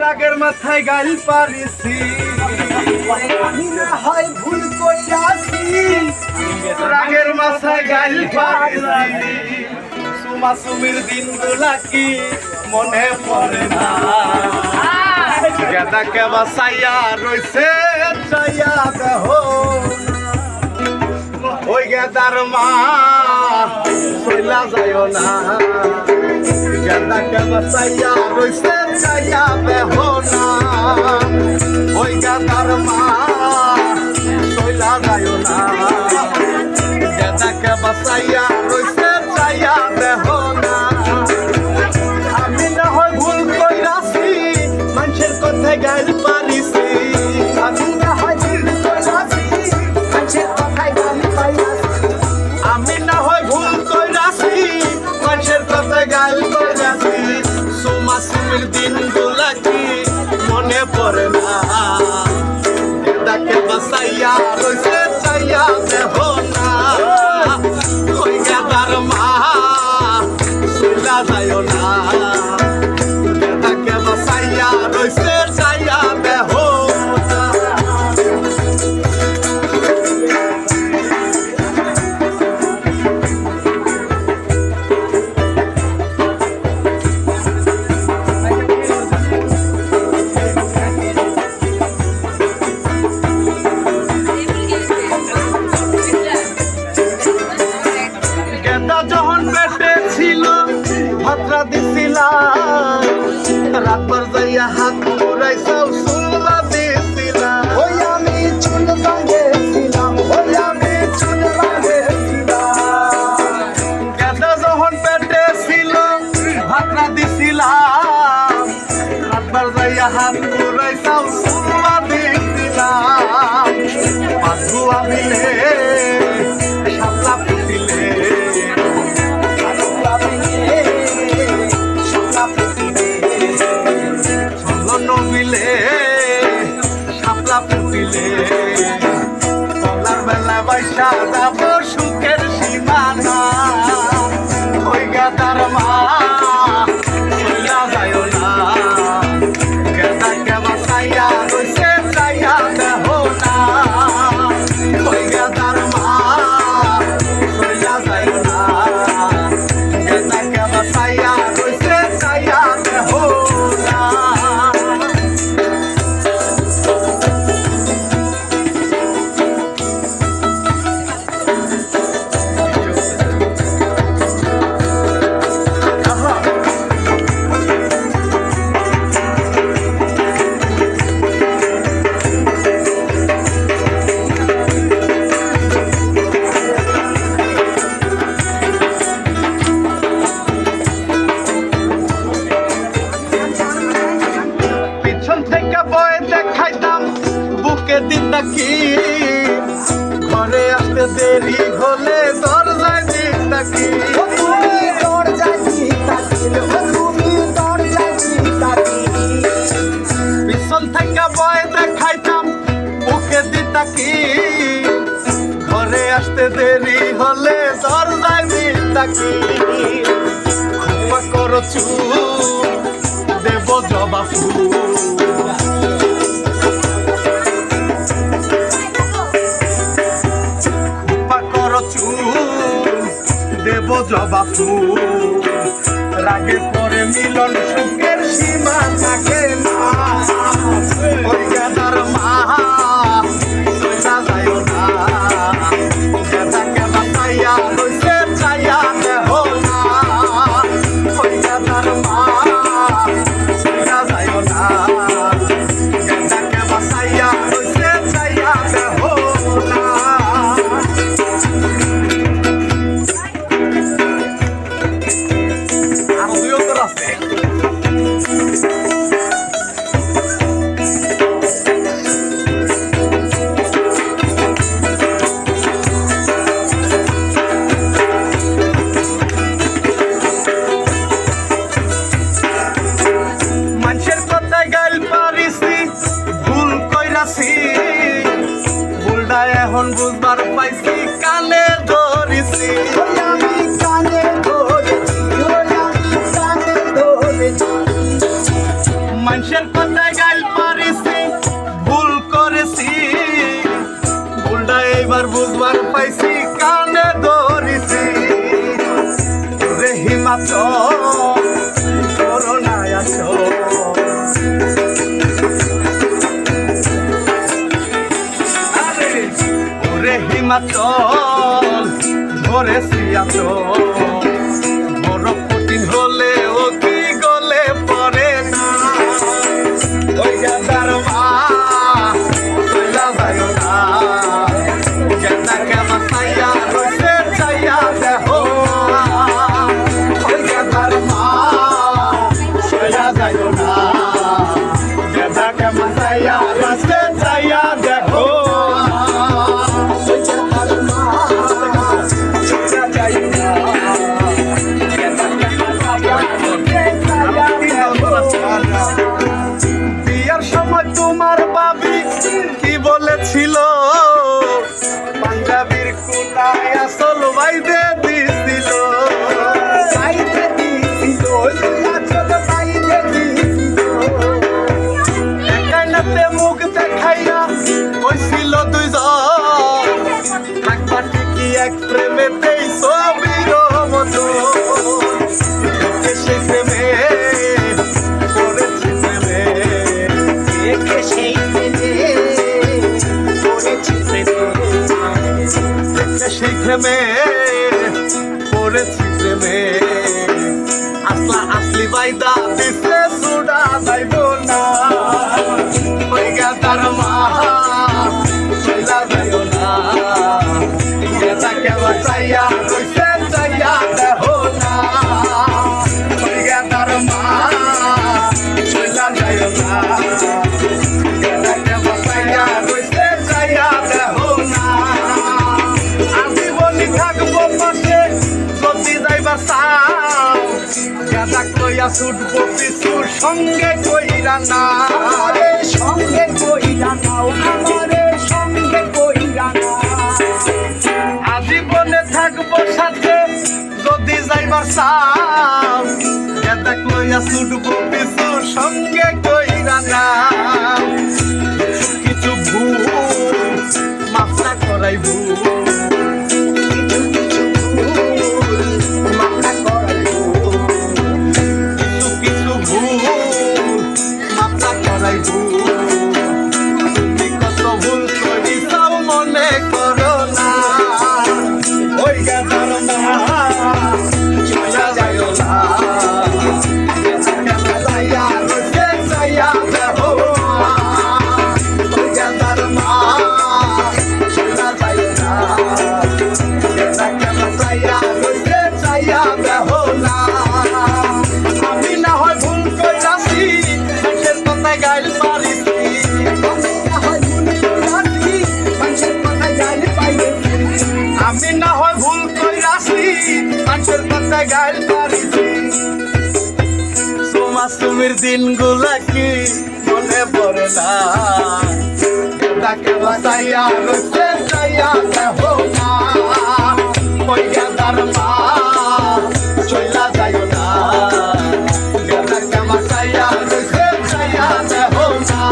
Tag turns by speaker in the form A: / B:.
A: রাগের মাথায় গাল পারিছি
B: আমি না হয় ভুল কইরাছি
A: রাগের মাথায় গাল পারিছি সুমাসুমির দিনগুলা কি মনে পড়ে না? গেদা কেবা সাইয়া রইছে চাইয়া দেহ ওই গেদার মা
B: চলা
A: যায় না। গাদাকে বাঁচাইয়া রইছে চাইয়া বেহনা? ওই গাদার মা চইলা যায় না গাদাকে বাঁচাইয়া i'm Hakurai Sausu. baixada. তোকে দিন নাকি? ঘরে আসতে দেরি হলে দরজায়
B: দিন নাকি?
A: পিছন থেকে বয় দেখাইতাম বুকে দিন নাকি? ঘরে আসতে দেরি হলে দরজায় দিন নাকি? ক্ষমা করো চুল দেব জবা ফুল। জবা ফুল রাগে পরে মিলন সুখের সীমা থাকে না। ওই মানুষের কথা গাল পারিছি ভুল করেছি। ভুলটা এবার বুঝবার পাইছি, কানে ধরেছি। রে হিমাচল, করোনায় আসো রে হিমাচল kısmet. লইয়া ছুটবো পিছু সঙ্গে কইরা না
B: সঙ্গে কইরা না আমারে সঙ্গে কইরা না
A: আজীবনে থাকব সাথে যদি যাইবার চাও এটা লইয়া ছুটবো পিছু সঙ্গে কইরা না কিছু ভুল মাফলা করাই ভুল মাথায় গাইল পারিছি মাসুমির দিনগুলা কি মনে পড়ে না? তাকে বাসাইয়া রুখে যাইয়া দেহ না। ওই গেদার মা চইলা যায় না। গেদাকে বাসাইয়া রুখে যাইয়া দেহ না।